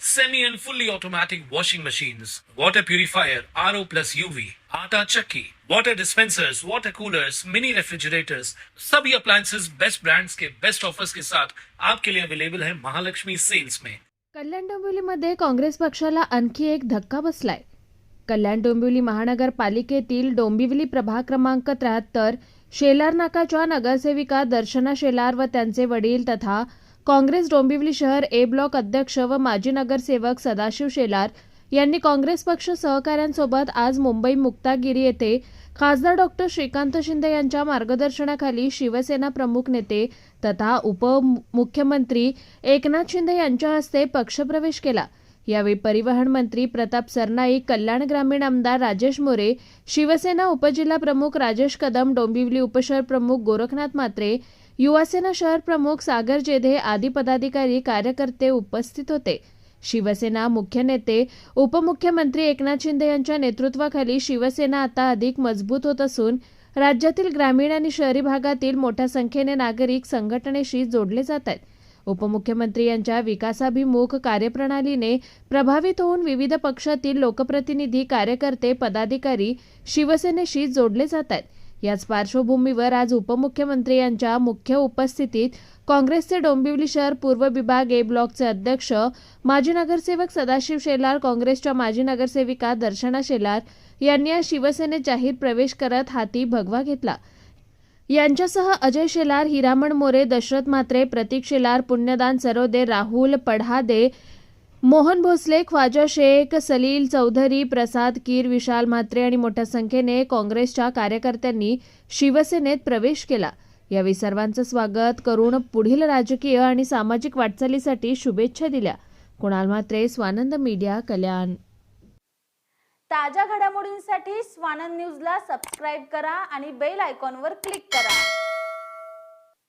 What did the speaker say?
semi and fully automatic washing machines, water purifier, RO plus UV, आटा चक्की, water dispensers, water coolers, mini refrigerators, सभी appliances best brands के best offers के साथ आपके लिए अवेलेबल है महालक्ष्मी सेल्स में कल्याण डोंबिवलीमध्ये काँग्रेस पक्षाला आणखी एक धक्का बसलाय. कल्याण डोंबिवली महानगरपालिकेतील डोंबिवली प्रभाग क्रमांक त्र्याहत्तर शेलार नाकाच्या नगरसेविका दर्शना शेलार व त्यांचे वडील तथा काँग्रेस डोंबिवली शहर ए ब्लॉक अध्यक्ष व माजी नगरसेवक सदाशिव शेलार यांनी काँग्रेस पक्ष सहकाऱ्यांसोबत आज मुंबई मुक्तागिरी येथे खासदार डॉक्टर श्रीकांत शिंदे यांच्या मार्गदर्शनाखाली शिवसेना प्रमुख नेते तथा उपमुख्यमंत्री एकनाथ शिंदे यांच्या हस्ते पक्षप्रवेश केला. यावेळी परिवहन मंत्री प्रताप सरनाईक कल्याण ग्रामीण आमदार राजेश मोरे शिवसेना उपजिल्हा प्रमुख राजेश कदम डोंबिवली उपशहर प्रमुख गोरखनाथ मात्रे युवासेना शहर प्रमुख सागर जेधे आदी पदाधिकारी कार्यकर्ते उपस्थित होते. शिवसेना मुख्य नेते उपमुख्यमंत्री एकनाथ शिंदे यांच्या नेतृत्वाखाली शिवसेना आता अधिक मजबूत होत असून राज्यातील ग्रामीण आणि शहरी भागातील मोठ्या संख्येने नागरिक संघटनेशी जोडले जात आहेत. उपमुख्यमंत्री यांच्या विकासाभिमुख कार्यप्रणालीने प्रभावित होऊन विविध पक्षातील लोकप्रतिनिधी कार्यकर्ते पदाधिकारी शिवसेनेशी जोडले जात आहेत. याच पार्श्वभूमीवर आज उपमुख्यमंत्री यांच्या मुख्य उपस्थितीत काँग्रेसचे डोंबिवली शहर पूर्व विभाग ए ब्लॉकचे अध्यक्ष माजी नगरसेवक सदाशिव शेलार काँग्रेसच्या माजी नगरसेविका दर्शना शेलार यांनी आज शिवसेनेत जाहीर प्रवेश करत हाती भगवा घेतला. यांच्यासह अजय शेलार हिरामण मोरे दशरथ म्हात्रे प्रतीक शेलार पुण्यदान सरोदे राहुल पढादे मोहन भोसले ख्वाजा शेख सलील चौधरी प्रसाद कीर विशाल म्हात्रे आणि मोठ्या संख्येने काँग्रेसच्या कार्यकर्त्यांनी शिवसेनेत प्रवेश केला. यावेळी सर्वांचं स्वागत करून पुढील राजकीय आणि सामाजिक वाटचालीसाठी शुभेच्छा दिल्या. कुणाल म्हात्रे स्वानंद मीडिया कल्याण. ताज्या घडामोडींसाठी स्वानंद न्यूजला सबस्क्राईब करा आणि बेल आयकॉनवर क्लिक करा.